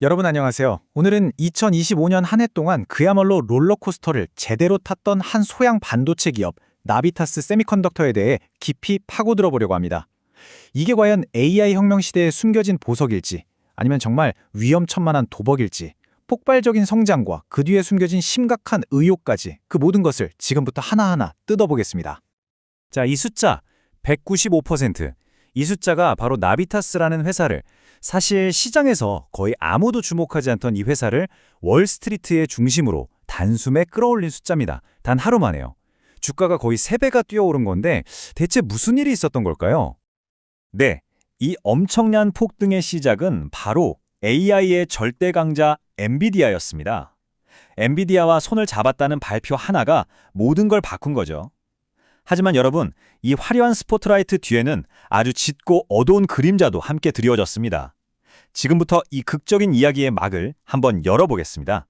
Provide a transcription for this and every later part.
여러분 안녕하세요. 오늘은 2025년 한 해 동안 그야말로 롤러코스터를 제대로 탔던 한 소양 반도체 기업 나비타스 세미컨덕터에 대해 깊이 파고들어 보려고 합니다. 이게 과연 AI 혁명 시대에 숨겨진 보석일지 아니면 정말 위험천만한 도박일지 폭발적인 성장과 그 뒤에 숨겨진 심각한 의혹까지 그 모든 것을 지금부터 하나하나 뜯어보겠습니다. 자, 이 숫자 195%. 이 숫자가 바로 나비타스라는 회사를 사실 시장에서 거의 아무도 주목하지 않던 이 회사를 월스트리트의 중심으로 단숨에 끌어올린 숫자입니다. 단 하루 만에요. 주가가 거의 3배가 뛰어오른 건데 대체 무슨 일이 있었던 걸까요? 네, 이 엄청난 폭등의 시작은 바로 AI의 절대 강자 엔비디아였습니다. 엔비디아와 손을 잡았다는 발표 하나가 모든 걸 바꾼 거죠. 하지만 여러분, 이 화려한 스포트라이트 뒤에는 아주 짙고 어두운 그림자도 함께 드리워졌습니다. 지금부터 이 극적인 이야기의 막을 한번 열어보겠습니다.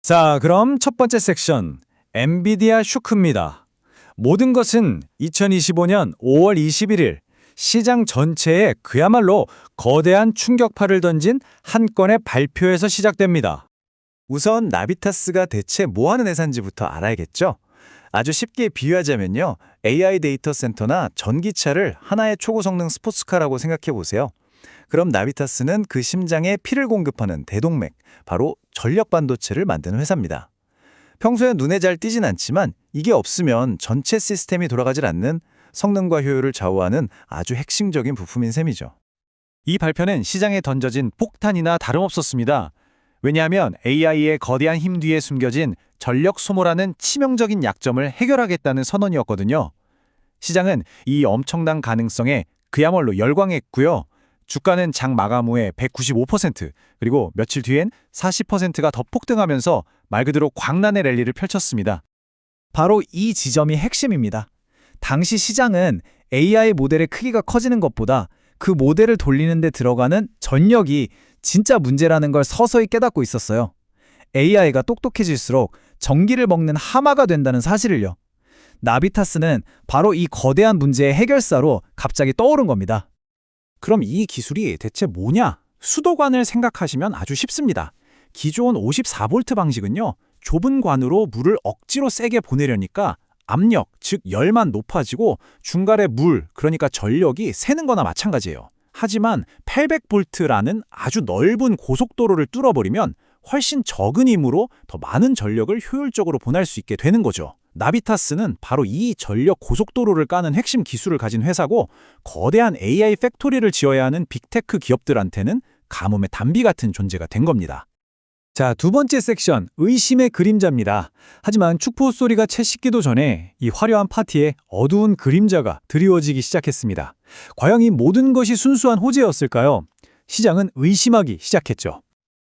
자, 그럼 첫 번째 섹션 엔비디아 슈크입니다. 모든 것은 2025년 5월 21일 시장 전체에 그야말로 거대한 충격파를 던진 한 건의 발표에서 시작됩니다. 우선 나비타스가 대체 뭐 하는 회사인지부터 알아야겠죠? 아주 쉽게 비유하자면요. AI 데이터 센터나 전기차를 하나의 초고성능 스포츠카라고 생각해 보세요. 그럼 나비타스는 그 심장에 피를 공급하는 대동맥, 바로 전력 반도체를 만드는 회사입니다. 평소에 눈에 잘 띄진 않지만 이게 없으면 전체 시스템이 돌아가질 않는 성능과 효율을 좌우하는 아주 핵심적인 부품인 셈이죠. 이 발표는 시장에 던져진 폭탄이나 다름없었습니다. 왜냐하면 AI의 거대한 힘 뒤에 숨겨진 전력 소모라는 치명적인 약점을 해결하겠다는 선언이었거든요. 시장은 이 엄청난 가능성에 그야말로 열광했고요. 주가는 장 마감 후에 195% 그리고 며칠 뒤엔 40%가 더 폭등하면서 말 그대로 광란의 랠리를 펼쳤습니다. 바로 이 지점이 핵심입니다. 당시 시장은 AI 모델의 크기가 커지는 것보다 그 모델을 돌리는 데 들어가는 전력이 진짜 문제라는 걸 서서히 깨닫고 있었어요. AI가 똑똑해질수록 전기를 먹는 하마가 된다는 사실을요. 나비타스는 바로 이 거대한 문제의 해결사로 갑자기 떠오른 겁니다. 그럼 이 기술이 대체 뭐냐? 수도관을 생각하시면 아주 쉽습니다. 기존 54V 방식은요. 좁은 관으로 물을 억지로 세게 보내려니까 압력, 즉 열만 높아지고 중간에 물, 그러니까 전력이 새는 거나 마찬가지예요. 하지만 800V라는 아주 넓은 고속도로를 뚫어버리면 훨씬 적은 힘으로 더 많은 전력을 효율적으로 보낼 수 있게 되는 거죠. 나비타스는 바로 이 전력 고속도로를 까는 핵심 기술을 가진 회사고 거대한 AI 팩토리를 지어야 하는 빅테크 기업들한테는 가뭄의 단비 같은 존재가 된 겁니다. 자, 두 번째 섹션, 의심의 그림자입니다. 하지만 축포 소리가 채 씻기도 전에 이 화려한 파티에 어두운 그림자가 드리워지기 시작했습니다. 과연 이 모든 것이 순수한 호재였을까요? 시장은 의심하기 시작했죠.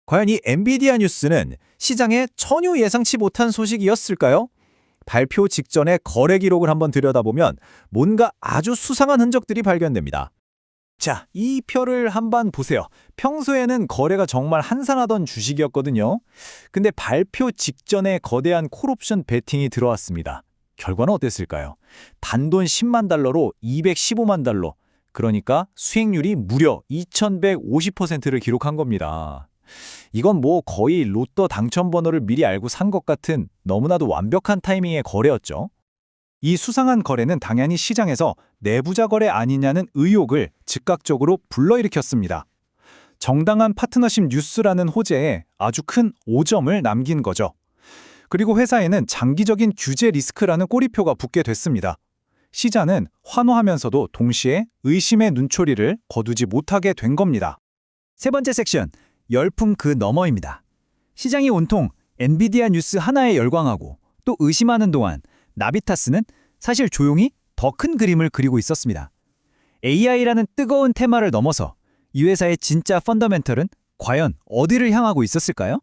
과연 이 엔비디아 뉴스는 시장에 전혀 예상치 못한 소식이었을까요? 발표 직전에 거래 기록을 한번 들여다보면 뭔가 아주 수상한 흔적들이 발견됩니다. 자, 이 표를 한번 보세요. 평소에는 거래가 정말 한산하던 주식이었거든요. 근데 발표 직전에 거대한 콜옵션 베팅이 들어왔습니다. 결과는 어땠을까요? 단돈 10만 달러로 215만 달러. 그러니까 수익률이 무려 2150%를 기록한 겁니다. 이건 뭐 거의 로또 당첨 번호를 미리 알고 산 것 같은 너무나도 완벽한 타이밍의 거래였죠. 이 수상한 거래는 당연히 시장에서 내부자 거래 아니냐는 의혹을 즉각적으로 불러일으켰습니다. 정당한 파트너십 뉴스라는 호재에 아주 큰 오점을 남긴 거죠. 그리고 회사에는 장기적인 규제 리스크라는 꼬리표가 붙게 됐습니다. 시장은 환호하면서도 동시에 의심의 눈초리를 거두지 못하게 된 겁니다. 세 번째 섹션, 열풍 그 너머입니다. 시장이 온통 엔비디아 뉴스 하나에 열광하고 또 의심하는 동안 나비타스는 사실 조용히 더 큰 그림을 그리고 있었습니다. AI라는 뜨거운 테마를 넘어서 이 회사의 진짜 펀더멘털은 과연 어디를 향하고 있었을까요?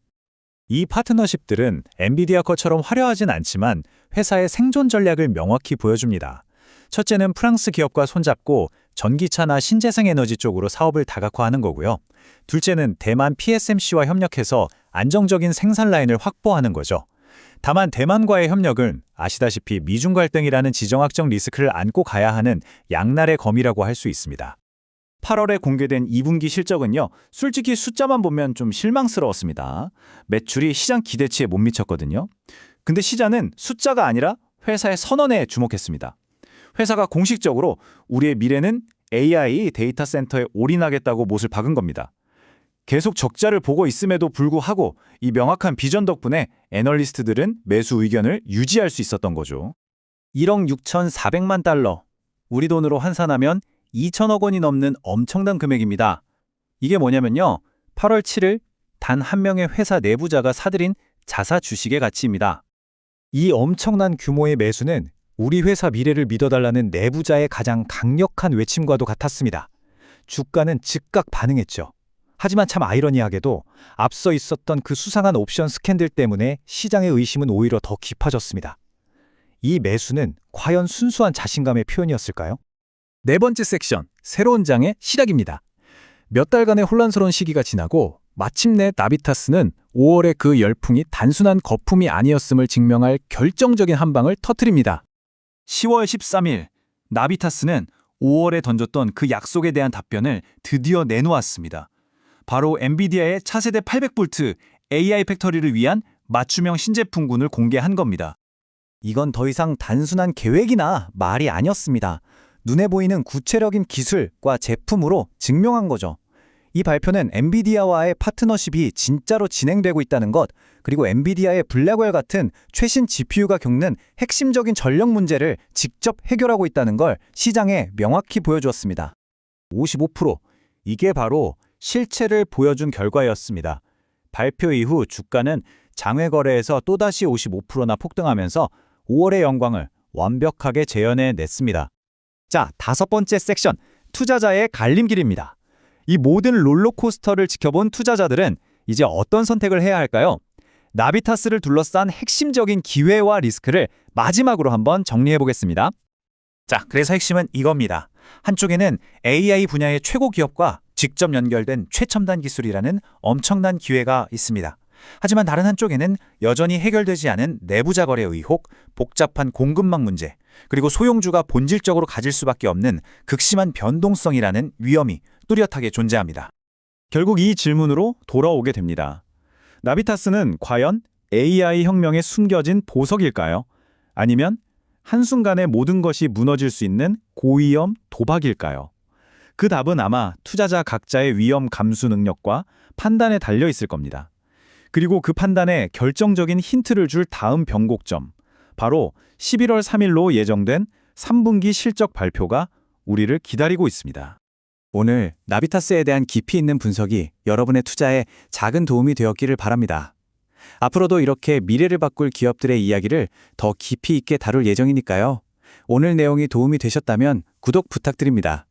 이 파트너십들은 엔비디아 것처럼 화려하진 않지만 회사의 생존 전략을 명확히 보여줍니다. 첫째는 프랑스 기업과 손잡고 전기차나 신재생 에너지 쪽으로 사업을 다각화하는 거고요. 둘째는 대만 PSMC와 협력해서 안정적인 생산 라인을 확보하는 거죠. 다만 대만과의 협력은 아시다시피 미중 갈등이라는 지정학적 리스크를 안고 가야 하는 양날의 검이라고 할 수 있습니다. 8월에 공개된 2분기 실적은요. 솔직히 숫자만 보면 좀 실망스러웠습니다. 매출이 시장 기대치에 못 미쳤거든요. 근데 시장은 숫자가 아니라 회사의 선언에 주목했습니다. 회사가 공식적으로 우리의 미래는 AI 데이터 센터에 올인하겠다고 못을 박은 겁니다. 계속 적자를 보고 있음에도 불구하고 이 명확한 비전 덕분에 애널리스트들은 매수 의견을 유지할 수 있었던 거죠. 1억 6,400만 달러. 우리 돈으로 환산하면 2천억 원이 넘는 엄청난 금액입니다. 이게 뭐냐면요. 8월 7일 단 한 명의 회사 내부자가 사들인 자사 주식의 가치입니다. 이 엄청난 규모의 매수는 우리 회사 미래를 믿어달라는 내부자의 가장 강력한 외침과도 같았습니다. 주가는 즉각 반응했죠. 하지만 참 아이러니하게도 앞서 있었던 그 수상한 옵션 스캔들 때문에 시장의 의심은 오히려 더 깊어졌습니다. 이 매수는 과연 순수한 자신감의 표현이었을까요? 네 번째 섹션, 새로운 장의 시작입니다. 몇 달간의 혼란스러운 시기가 지나고 마침내 나비타스는 5월의 그 열풍이 단순한 거품이 아니었음을 증명할 결정적인 한 방을 터뜨립니다. 10월 13일 나비타스는 5월에 던졌던 그 약속에 대한 답변을 드디어 내놓았습니다. 바로 엔비디아의 차세대 800V AI 팩터리를 위한 맞춤형 신제품군을 공개한 겁니다. 이건 더 이상 단순한 계획이나 말이 아니었습니다. 눈에 보이는 구체적인 기술과 제품으로 증명한 거죠. 이 발표는 엔비디아와의 파트너십이 진짜로 진행되고 있다는 것, 그리고 엔비디아의 블랙웰 같은 최신 GPU가 겪는 핵심적인 전력 문제를 직접 해결하고 있다는 걸 시장에 명확히 보여주었습니다. 55% 이게 바로 실체를 보여준 결과였습니다. 발표 이후 주가는 장외 거래에서 또다시 55%나 폭등하면서 5월의 영광을 완벽하게 재현해 냈습니다. 자, 다섯 번째 섹션, 투자자의 갈림길입니다. 이 모든 롤러코스터를 지켜본 투자자들은 이제 어떤 선택을 해야 할까요? 나비타스를 둘러싼 핵심적인 기회와 리스크를 마지막으로 한번 정리해 보겠습니다. 자, 그래서 핵심은 이겁니다. 한쪽에는 AI 분야의 최고 기업과 직접 연결된 최첨단 기술이라는 엄청난 기회가 있습니다. 하지만 다른 한쪽에는 여전히 해결되지 않은 내부자 거래 의혹, 복잡한 공급망 문제, 그리고 소용주가 본질적으로 가질 수밖에 없는 극심한 변동성이라는 위험이 뚜렷하게 존재합니다. 결국 이 질문으로 돌아오게 됩니다. 나비타스는 과연 AI 혁명에 숨겨진 보석일까요? 아니면 한순간에 모든 것이 무너질 수 있는 고위험 도박일까요? 그 답은 아마 투자자 각자의 위험 감수 능력과 판단에 달려 있을 겁니다. 그리고 그 판단에 결정적인 힌트를 줄 다음 변곡점, 바로 11월 3일로 예정된 3분기 실적 발표가 우리를 기다리고 있습니다. 오늘 나비타스에 대한 깊이 있는 분석이 여러분의 투자에 작은 도움이 되었기를 바랍니다. 앞으로도 이렇게 미래를 바꿀 기업들의 이야기를 더 깊이 있게 다룰 예정이니까요. 오늘 내용이 도움이 되셨다면 구독 부탁드립니다.